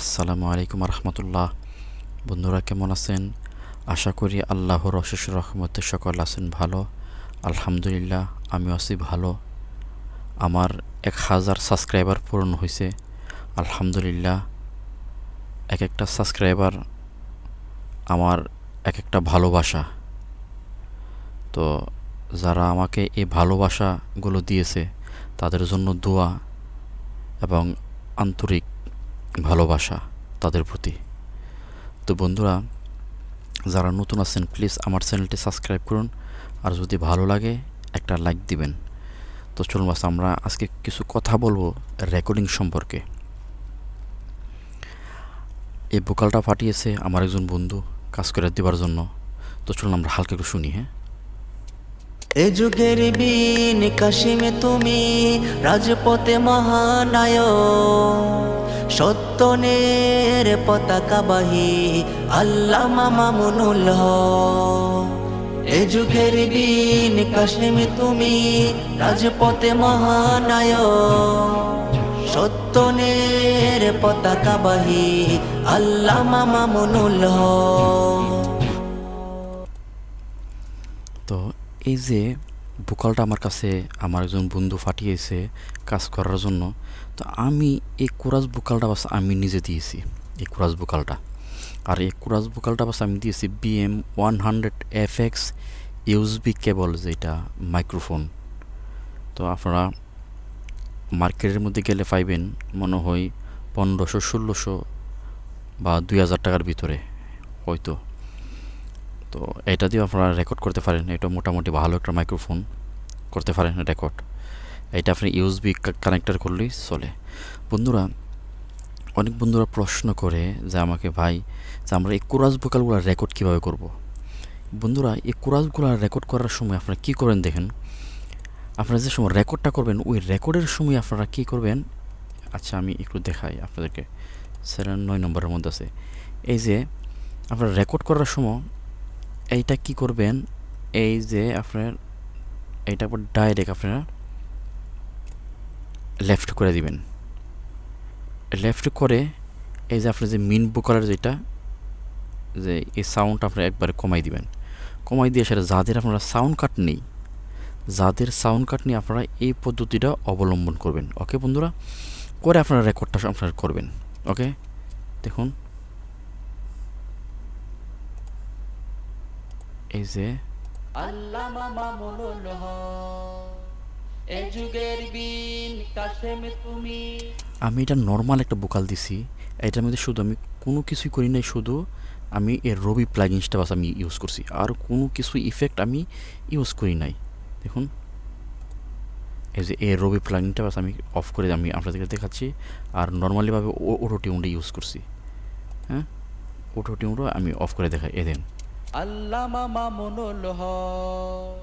আসসালামু আলাইকুম রহমতুল্লাহ বন্ধুরা কেমন আছেন? আশা করি আল্লাহর অশেষ রহমতে সকল আছেন ভালো। আলহামদুলিল্লাহ আমিও আছি ভালো। আমার এক হাজার সাবস্ক্রাইবার পূরণ হয়েছে আলহামদুলিল্লাহ, এক একটা সাবস্ক্রাইবার আমার এক একটা ভালোবাসা। তো যারা আমাকে এই ভালোবাসাগুলো দিয়েছে, তাদের জন্য দোয়া এবং আন্তরিক ভালোবাসা তাদের প্রতি। তো বন্ধুরা, যারা নতুন আছেন প্লিজ আমার চ্যানেলটি সাবস্ক্রাইব করুন। আর যদি ভালো লাগে, একটা লাইক দিবেন। তো চলুন বাস, আমরা আজকে কিছু কথা বলব রেকর্ডিং সম্পর্কে। এই বোকালটা ফাটিয়েছে আমার একজন বন্ধু কাজ করে দেওয়ার জন্য। তো চলুন আমরা হালকা একটু শুনি হ্যাঁ? এ যুগের বিন কাশিমে তুমি রাজপথে মহানায়ক। সত্যনের পতাকাবাহী আল্লাহ মামুনুল এ যুগের বিন কাশিমে তুমি রাজপথে মহানায়ক। সত্যনের পতাকাবাহী আল্লাহ মামুনুল তো এই যে বোকালটা আমার কাছে আমার একজন বন্ধু ফাটিয়েছে কাজ করার জন্য। তো আমি এই কুরাজ বোকালটা বাস আমি নিজে দিয়েছি, এই কুরাজ বোকালটা আর এই কুরাজ বোকালটা বাস আমি দিয়েছি BM one hundred F X USB cable যেটা মাইক্রোফোন। তো আপনারা মার্কেটের মধ্যে গেলে পাইবেন মনে হয় পনেরোশো, ষোলোশো বা দুই হাজার টাকার ভিতরে হয়তো। তো এটা দিয়ে আপনারা রেকর্ড করতে পারেন। এটা মোটামুটি ভালো একটা মাইক্রোফোন করতে পারেন রেকর্ড এটা আপনি ইউএসবি কানেক্টার করলেই চলে। বন্ধুরা, অনেক বন্ধুরা প্রশ্ন করে যে আমাকে, ভাই, যে আমরা এই কোরাস ভোকালগুলো রেকর্ড কীভাবে করব। বন্ধুরা, এই কোরাসগুলো রেকর্ড করার সময় আপনারা কী করেন দেখেন? আপনারা যে সময় রেকর্ডটা করবেন, ওই রেকর্ডের সময় আপনারা কী করবেন? আচ্ছা আমি একটু দেখাই আপনাদেরকে। সেভেন নয় নম্বরের মধ্যে আছে। এই যে, আপনারা রেকর্ড করার সময় এইটা কি করবেন? এই যে আপনার এইটা পর ডাইরেক্ট আপনারা লেফট করে দিবেন। লেফট করে এই যে আপনার যে মিন বুকারের যেটা, যে এই সাউন্ড আপনারা একবারে কমাই দিবেন। কমাই দিয়ে সেটা যাদের আপনারা সাউন্ড কাট নেই, যাদের সাউন্ড কাট নেই আপনারা এই পদ্ধতিটা অবলম্বন করবেন। ওকে বন্ধুরা? করে আপনারা রেকর্ডটা আপনারা করবেন। ওকে দেখুন। এই যে মামুনুল হক এ যুগের বিন কাশেম তুমি। আমি এটা নর্মাল একটা বোকাল দিছি। এটার মধ্যে শুধু আমি কোনো কিছুই করি নাই শুধু আমি এর রবি প্লাগিংসটা বাস আমি ইউজ করছি। আর কোনো কিছু ইফেক্ট আমি ইউজ করি নাই। দেখুন এই যে এর রবি প্লাগিংটা বাস আমি অফ করে আমি আপনাদেরকে দেখাচ্ছি। আর নর্মালিভাবে ওটো টিউনটা ইউজ করছি। হ্যাঁ? ওটো টিউনটা আমি অফ করে দেখাই এ দেন। আল্লাহ মামুনুল হক।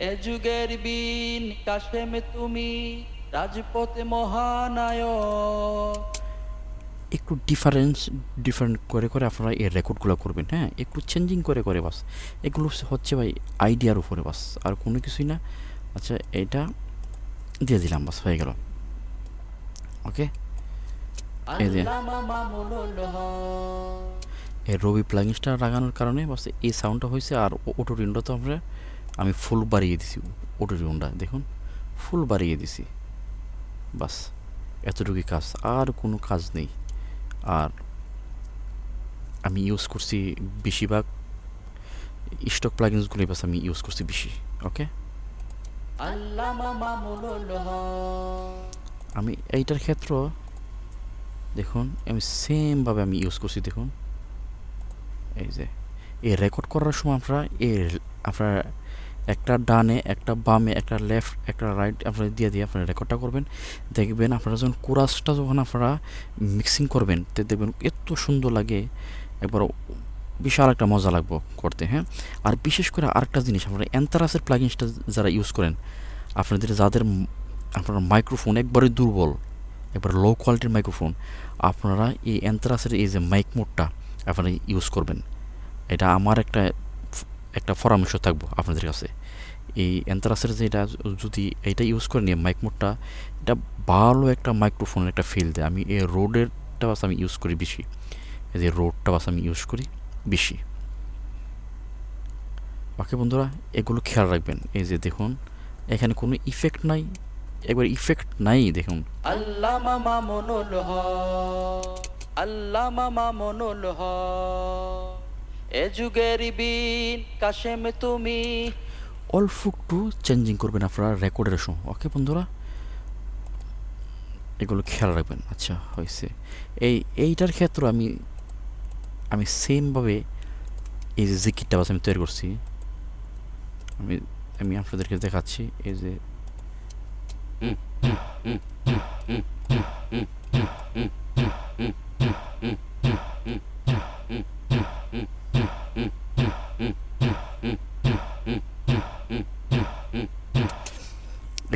এ যুগের বিন কাশেম তুমি রাজপথে মহানায়ক। একটু ডিফারেন্স ডিফারেন্ট করে করে আপনারা এই রেকর্ডগুলো করবেন হ্যাঁ? একটু চেঞ্জিং করে করে বাস। এগুলো হচ্ছে ভাই আইডিয়ার উপরে বাস আর কোনো কিছুই না। আচ্ছা এটা দিয়ে দিলাম বাস হয়ে গেল। ওকে এই যে। রবি প্লাগিংসটা লাগানোর কারণে বাস এই সাউন্ডটা হয়েছে আর অটো টিউনটা তো আমরা, আমি ফুল বাড়িয়ে দিছি অটো টিউনটা দেখুন ফুল বাড়িয়ে দিছি। বাস, এতটুকুই কাজ, আর কোনো কাজ নেই। আর আমি ইউজ করছি বেশিরভাগ স্টক প্লাগিংসগুলোই বাস আমি ইউজ করছি বেশি ওকে আমি এইটার ক্ষেত্র, দেখুন, আমি সেমভাবে আমি ইউজ করছি, দেখুন। এই যে, এই রেকর্ড করার সময় আপনারা এর আপনার একটা ডানে, একটা বামে, একটা লেফট একটা রাইট আপনারা দিয়ে দিয়ে আপনারা রেকর্ডটা করবেন। দেখবেন আপনারা যখন কোরাসটা যখন আপনারা মিক্সিং করবেন, তো দেখবেন এত সুন্দর লাগে, একবার বিশাল একটা মজা লাগবো করতে হ্যাঁ? আর বিশেষ করে আরেকটা জিনিস, আপনারা অ্যান্থারাসের প্লাগিংসটা যারা ইউজ করেন, আপনাদের যাদের আপনার মাইক্রোফোন একবারে দুর্বল, একবার লো কোয়ালিটির মাইক্রোফোন আপনারা এই অ্যান্থ্রাসের এই যে মাইক মোডটা আপনারা ইউজ করবেন। এটা আমার একটা একটা পরামর্শ থাকব আপনাদের কাছে। এই অ্যান্থ্রাসের যেটা যদি এটা ইউজ করে নিয়ে মাইক মোডটা এটা ভালো একটা মাইক্রোফোনের একটা ফিল দেয়। আমি এই রোডেরটা বাস আমি ইউজ করি বেশি। এই যে রোডটা বাস আমি ইউজ করি বেশি। বাকি বন্ধুরা, এগুলো খেয়াল রাখবেন। এই যে দেখুন, এখানে কোনো ইফেক্ট নাই। একবার ইফেক্ট নাই দেখুন। আল্লামা মামুনুল আল্লামা মামুনুল হক এ যুগের বিন কাশেম তুমি অল্প একটু চেঞ্জিং করবেন আপনারা রেকর্ডের সময় ওকে বন্ধুরা এগুলো খেয়াল রাখবেন আচ্ছা হয়েছে এই এইটার ক্ষেত্রে আমি আমি সেমভাবে এই যে জিকিরটা বাস আমি তৈরি করছি আমি আমি আপনাদেরকে দেখাচ্ছি এই যে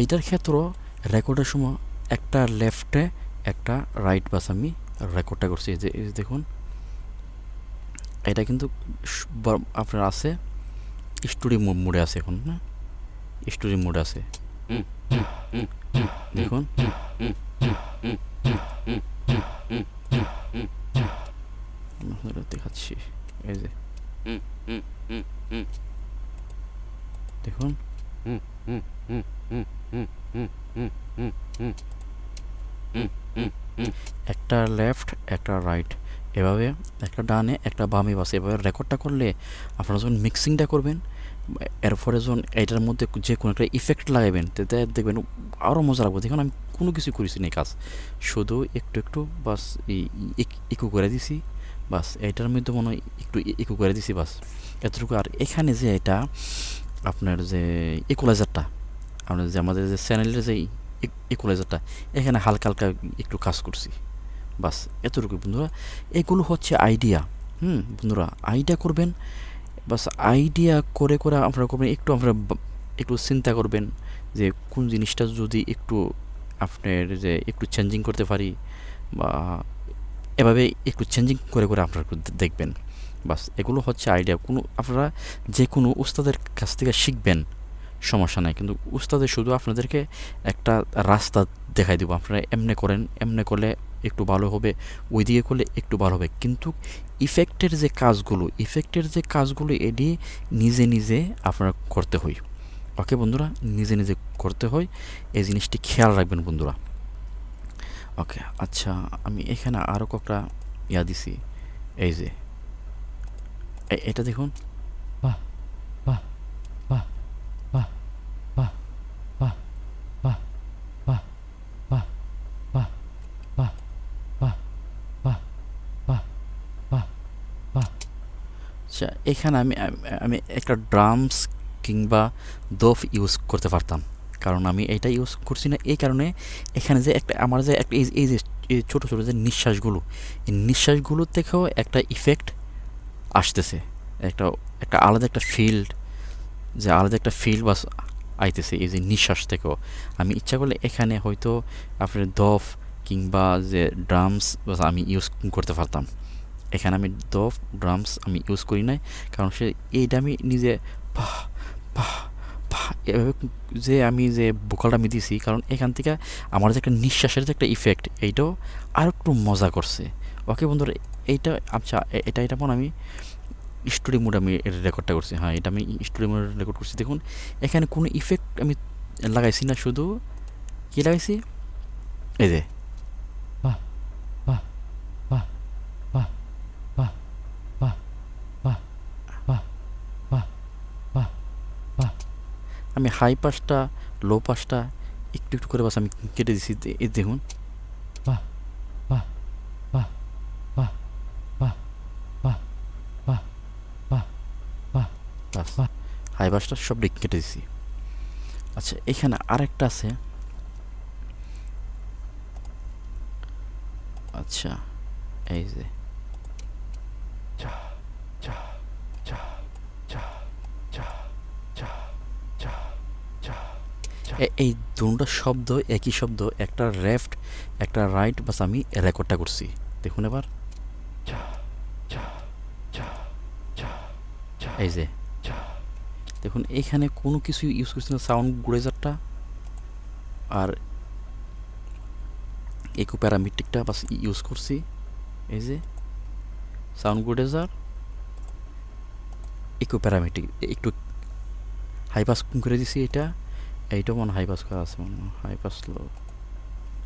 এইটার ক্ষেত্রেও রেকর্ডের সময় একটা লেফটে একটা রাইট বাস আমি রেকর্ডটা করছি। যে দেখুন। এটা কিন্তু আপনার আছে, স্টোরি মোডে আছে এখন হ্যাঁ? স্টোরি মোডে আছে। দেখুন। আমি আপনাদের দেখাচ্ছি এই যে দেখুন একটা লেফট একটা রাইট এভাবে একটা ডানে একটা বামে বাসে এভাবে রেকর্ডটা করলে আপনারা যখন মিক্সিংটা করবেন এরপরে যখন এটার মধ্যে যে কোনো একটা ইফেক্ট লাগাবেন তাতে দেখবেন আরও মজা লাগবে দেখুন আমি কোনো কিছু করেছি না কাজ। শুধু একটু একটু, বাস ইকু করে দিছি। বাস এটার মধ্যে মনে হয় একটু ইকু করে দিছি বাস। এতটুকু। আর এখানে যে এটা, আপনার যে ইকুলাইজারটা আপনার যে আমাদের যে চ্যানেলের যে ইকুলাইজারটা এখানে হালকা হালকা একটু কাজ করছি। বাস এতটুকু বন্ধুরা। এগুলো হচ্ছে আইডিয়া হুম, বন্ধুরা আইডিয়া করবেন। বাস আইডিয়া করে করে আপনারা করবেন। একটু আপনারা একটু চিন্তা করবেন যে কোন জিনিসটা যদি একটু আপনার যে একটু চেঞ্জিং করতে পারি বা এভাবে একটু চেঞ্জিং করে করে আপনারা দেখবেন। বাস, এগুলো হচ্ছে আইডিয়া কোনো আপনারা যে কোনো উস্তাদের কাছ থেকে শিখবেন, সমস্যা নাই। কিন্তু উস্তাদের শুধু আপনাদেরকে একটা রাস্তা দেখাই দেবো। আপনারা এমনে করেন, এমনে করলে একটু ভালো হবে, ওই দিকে করলে একটু ভালো হবে। কিন্তু ইফেক্টের যে কাজগুলো ইফেক্টের যে কাজগুলো, এটি নিজে নিজে আপনারা করতে হয়। ওকে বন্ধুরা নিজে নিজে করতে হয় এই জিনিসটি খেয়াল রাখবেন বন্ধুরা ওকে আচ্ছা আমি এখানে আরও কয়েকটা ইয়া দিছি এই যে এটা দেখুন বাহ বাহ বাহ বাহ বাহ বাহ বাহ বাহ বাহ বাহ বাহ বাহ বাহ বাহ বাহ বাহ আচ্ছা এখানে আমি- আমি একটা ড্রামস কিংবা দোফ ইউজ করতে পারতাম। কারণ আমি এটা ইউজ করছি না এই কারণে এখানে যে একটা আমার যে একটা এই যে ছোটো ছোটো যে নিঃশ্বাসগুলো, এই নিঃশ্বাসগুলো থেকেও একটা ইফেক্ট আসতেছে। একটা একটা আলাদা একটা ফিল্ড যে আলাদা একটা ফিল্ড বাস আইতেছে এই যে নিঃশ্বাস থেকেও। আমি ইচ্ছা করলে এখানে হয়তো আপনার দফ কিংবা যে ড্রামস বাস আমি ইউজ করতে পারতাম। এখানে আমি দফ ড্রামস আমি ইউজ করি নাই, কারণ সে এইটা আমি নিজে এভাবে যে আমি যে বোকালটা আমি দিছি, কারণ এখান থেকে আমার যে একটা নিঃশ্বাসের যে একটা ইফেক্ট এইটাও আর একটু মজা করছে। ওকে বন্ধুরা, এইটা আচ্ছা এটা এটা মনে আমি স্টুডিও মোড আমি রেকর্ডটা করছি। হ্যাঁ এটা আমি স্টুডিও মোড রেকর্ড করছি। দেখুন, এখানে কোনো ইফেক্ট আমি লাগাইছি না, শুধু কী লাগাইছি? এই যে আমি হাই পাসটা লো পাসটা একটু একটু করে বাস আমি কেটে দিছি দেখুন। বাহ বাহ বাহ বাহ বাহ বাহ বাহ বাহ বাহ বাস। বাহ। হাই বাসটা সব দিক কেটে দিছি। আচ্ছা এখানে আরেকটা আছে। আচ্ছা এই যে এ- এই দুটো শব্দ একই শব্দ একটা লেফট একটা রাইট বাস আমি রেকর্ডটা করছি। দেখুন এবার। এই যে। দেখুন এখানে কোনো কিছু ইউজ করছি না সাউন্ড গ্রেজারটা আর ইকো প্যারামেট্রিকটা বাস ইউজ করছি। এই যে। সাউন্ড গুডেজার ইকো প্যারামেট্রিক একটু হাই পাস করে দিছি এটা। এইটাও মনে হাই পাস করা আছে মনে হাই পাস লো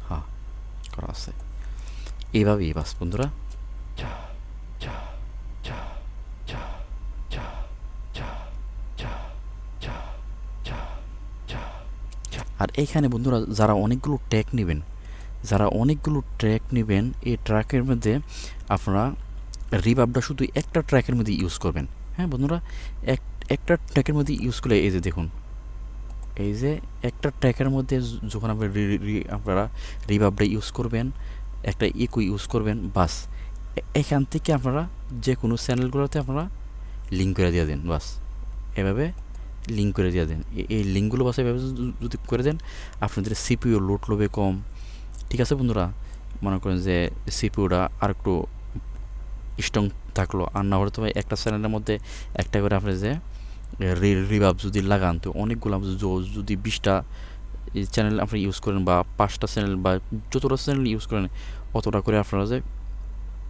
হ্যাঁ করা আছে এইভাবেই বাস বন্ধুরা আর এইখানে বন্ধুরা যারা অনেকগুলো ট্র্যাক নেবেন যারা অনেকগুলো ট্র্যাক নেবেন এই ট্র্যাকের মধ্যে আপনারা রিভাবটা শুধু একটা ট্র্যাকের মধ্যে ইউজ করবেন হ্যাঁ বন্ধুরা এক একটা ট্র্যাকের মধ্যে ইউজ করলে এই যে দেখুন এই যে একটা ট্র্যাকের মধ্যে যখন রি- আপনারা রিভাবটা ইউজ করবেন, একটা ইকো ইউজ করবেন, বাস। এখান থেকে আপনারা যে কোনো চ্যানেলগুলোতে আপনারা লিঙ্ক করে দিয়ে দেন, বাস। এভাবে লিঙ্ক করে দিয়ে দেন। এই লিঙ্কগুলো বাস এভাবে যদি- করে দেন, আপনাদের সিপিও লোড লবে কম। ঠিক আছে বন্ধুরা? মনে করেন যে সিপিওটা আর একটু স্ট্রং থাকল। আর না হলে তো একটা চ্যানেলের মধ্যে একটা করে আপনি যে রিভাব যদি লাগান, তো অনেকগুলো যদি বিশটা চ্যানেল আপনি ইউজ করেন বা পাঁচটা চ্যানেল বা যতটা চ্যানেল ইউজ করেন, অতটা করে আপনারা যে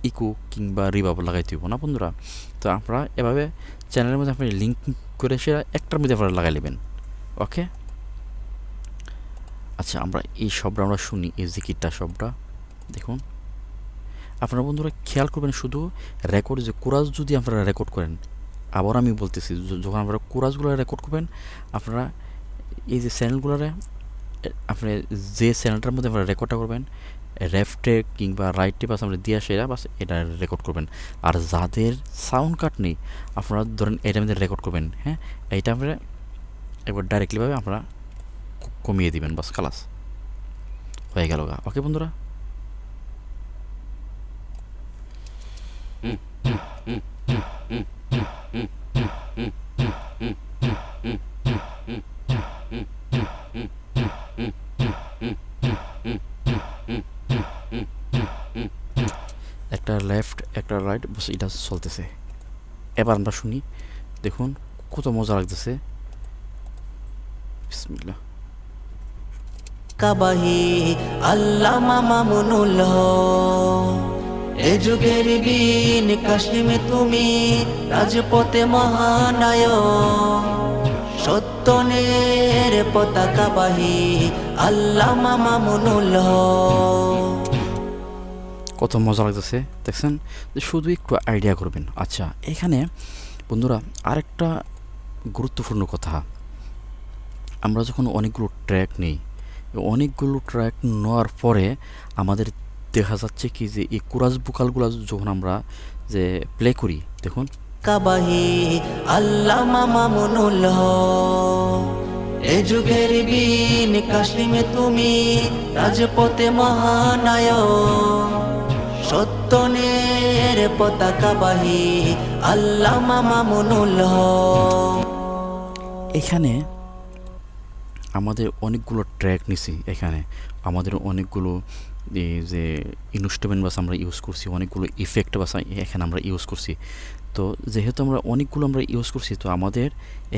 ইকো কিংবা রিভাব লাগাইতে হইব না বন্ধুরা? তো আপনারা এভাবে চ্যানেলের মধ্যে আপনি লিঙ্ক করে সেটা একটার মধ্যে আপনারা লাগাই নেবেন ওকে আচ্ছা আমরা এই শব্দটা আমরা শুনি, এই জিকিরটা শব্দটা, দেখুন। আপনারা বন্ধুরা খেয়াল করবেন শুধু রেকর্ড যে কোরাস যদি আপনারা রেকর্ড করেন আবার আমি বলতেছি যখন আপনারা কোরাসগুলো রেকর্ড করবেন, আপনারা এই যে চ্যানেলগুলোরে আপনি যে চ্যানেলটার মধ্যে আপনারা রেকর্ডটা করবেন লেফটে কিংবা রাইটে বাস আমরা দিয়ে সেরা বাস এটা রেকর্ড করবেন। আর যাদের সাউন্ড কাট নেই, আপনারা ধরেন এটার মধ্যে রেকর্ড করবেন হ্যাঁ? এইটা আমরা একবার ডাইরেক্টলিভাবে আপনারা কমিয়ে দিবেন, বাস খালাস। হয়ে গেল গা। ওকে বন্ধুরা? একটা লেফট একটা রাইট বস, এটা চলতেছে। এবার আমরা শুনি, দেখুন, কত মজা লাগতেছে। কাবাহি, আল্লামা মামুনুল হক। এ যুগের বিন কাশিমে তুমি, রাজপথে মহানায়ক। সত্যনের পতাকাবাহী আল্লামা মামুনুল। কত মজা লাগতেছে, দেখছেন? যে শুধু একটু আইডিয়া করবেন। আচ্ছা এখানে বন্ধুরা, আরেকটা গুরুত্বপূর্ণ কথা। আমরা যখন অনেকগুলো ট্র্যাক নিই, অনেকগুলো ট্র্যাক নেওয়ার পরে আমাদের দেখা যাচ্ছে কি যে এই কুরাজ বুকালগুলো যখন আমরা যে প্লে করি দেখুন কাবাহি আল্লামা মামুনুল হক। এ যুগের বিন কাশিমে তুমি রাজপথে মহানায়ক সত্যনের পতাকাবাহী আল্লামা মামুনুল। এখানে আমাদের অনেকগুলো ট্র্যাক নিছি এখানে আমাদের অনেকগুলো যে ইনস্ট্রুমেন্ট বাস আমরা ইউজ করছি, অনেকগুলো ইফেক্ট বাস এখানে আমরা ইউজ করছি। তো যেহেতু আমরা অনেকগুলো আমরা ইউজ করছি, তো আমাদের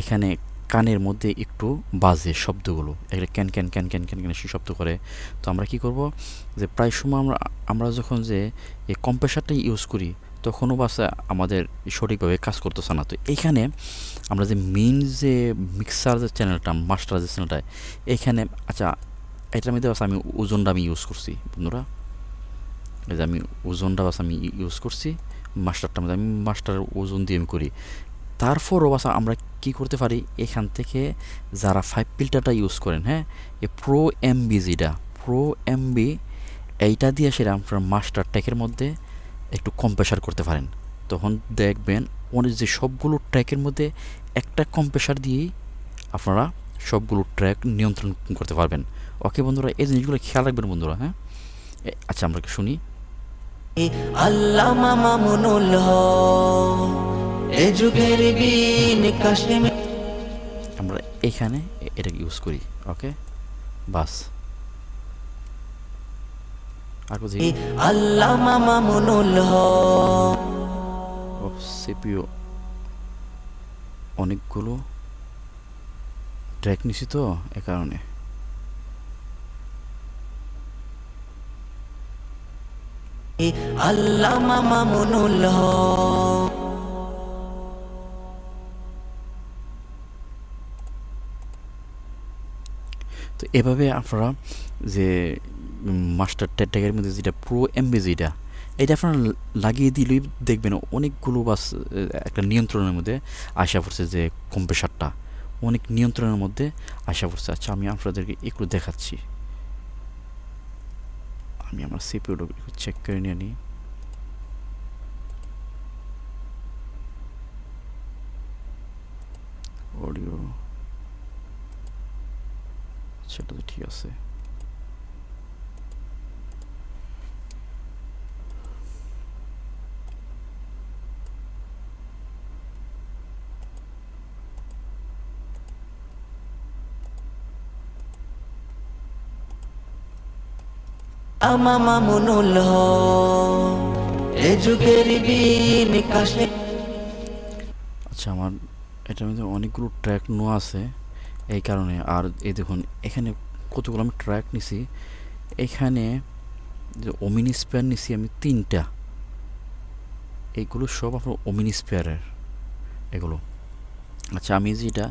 এখানে কানের মধ্যে একটু বাজে শব্দগুলো, একটা can can can can can can সে শব্দ করে। তো আমরা কি করব যে প্রায় সময় আমরা আমরা যখন যে এই কম্প্রেসারটা ইউজ করি, তখনও বাসা আমাদের সঠিকভাবে কাজ করতেছে না। তো এইখানে আমরা যে মেইন যে মিক্সার যে চ্যানেলটা মাস্টার যে চ্যানেলটা এখানে আচ্ছা এটার মধ্যে বাস আমি ওজনটা আমি ইউজ করছি, বন্ধুরা। এই যে আমি ওজনটা বাস আমি ইউজ করছি, মাস্টারটার মধ্যে আমি মাস্টার ওজন দিয়ে আমি করি। তারপরও বাসা আমরা কি করতে পারি? এখান থেকে যারা ফাইভ ফিল্টারটা ইউজ করেন হ্যাঁ? এই প্রো এমবি যেটা প্রো এমবি এইটা দিয়ে সেটা আপনার মাস্টার ট্যাকের মধ্যে একটু কম্প্রেসার করতে পারেন। তখন দেখবেন অনেক যে সবগুলো ট্র্যাকের মধ্যে একটা কম্প্রেসার দিয়েই আপনারা সবগুলো ট্র্যাক নিয়ন্ত্রণ করতে পারবেন। ওকে বন্ধুরা এই জিনিসগুলো খেয়াল রাখবেন বন্ধুরা হ্যাঁ? আচ্ছা আমরা কি শুনি? আল্লামা মামুনুল হক। এ যুগের বিন কাশিমে। আমরা এখানে এ- এটাকে ইউজ করি ওকে? বাস। আর কোথায়? আল্লামা মামুনুল হক। ও সিপিও। অনেকগুলো ট্র্যাক নিছি তো এ কারণে। আল্লামা মামুনুল হক। তো এভাবে আপনারা যে মাস্টার ট্যাগের মধ্যে যেটা প্রো এমবি যেটা এটা আপনারা লাগিয়ে দিলেই দেখবেন অনেকগুলো বাস একটা নিয়ন্ত্রণের মধ্যে আসা পড়ছে যে কম্প্রেসারটা অনেক নিয়ন্ত্রণের মধ্যে আসা পড়ছে আচ্ছা আমি আপনাদেরকে একটু দেখাচ্ছি। আমি আমার সিপিউটা চেক করে নিয়ে নিই। সেটা তো ঠিক আছে আমা মামুনুল এ যুগের বিন কাশে আচ্ছা আমার এটার মধ্যে অনেকগুলো ট্র্যাক নেওয়া আছে এই কারণে আর এই দেখুন, এখানে কতগুলো আমি ট্র্যাক নিছি। এখানে যে ওমিনি স্পেয়ার নিছি আমি তিনটা। এইগুলো সব আপনার ওমিনি স্পেয়ারের এগুলো। আচ্ছা আমি যেটা,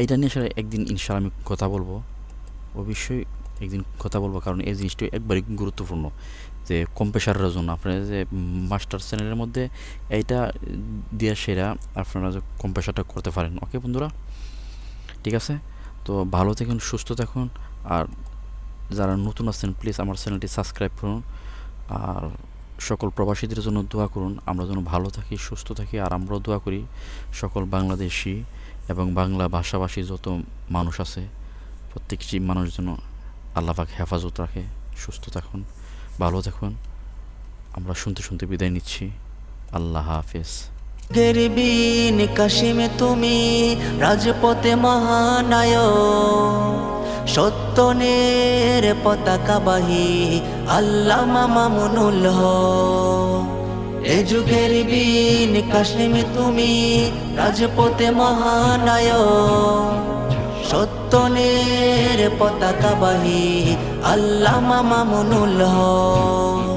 এইটা নিয়ে আসলে একদিন ইনশাল আমি কথা বলব। অবশ্যই একদিন কথা বলব, কারণ এই জিনিসটা একবারই গুরুত্বপূর্ণ। যে কম্প্রেসারের জন্য, আপনারা যে মাস্টার চ্যানেলের মধ্যে এইটা দিয়ে সেরা আপনারা যে কম্প্রেসারটা করতে পারেন। ওকে বন্ধুরা? ঠিক আছে? তো ভালো থাকুন, সুস্থ থাকুন। আর যারা নতুন আছেন প্লিজ আমার চ্যানেলটি সাবস্ক্রাইব করুন। আর সকল প্রবাসীদের জন্য দোয়া করুন, আমরা যেন ভালো থাকি, সুস্থ থাকি। আর আমরাও দোয়া করি সকল বাংলাদেশি এবং বাংলা ভাষাভাষী যত মানুষ আছে প্রত্যেকটি মানুষ যেন আল্লাপাক হেফাজত রাখে, সুস্থ থাকুন, ভালো থাকুন। আমরা শুনতে শুনতে বিদায় নিচ্ছি। আল্লাহ হাফেজ। গেরবিন কাশিমে তুমি রাজপথে মহানায়ক। সত্যনের পতাকাবাহী আল্লামা মামুনুল হক। এ যুগের বিন কাশিমে তুমি রাজপথে মহানায়ক। সত্যনের পতাকাবাহী আল্লামা মামুনুল হক।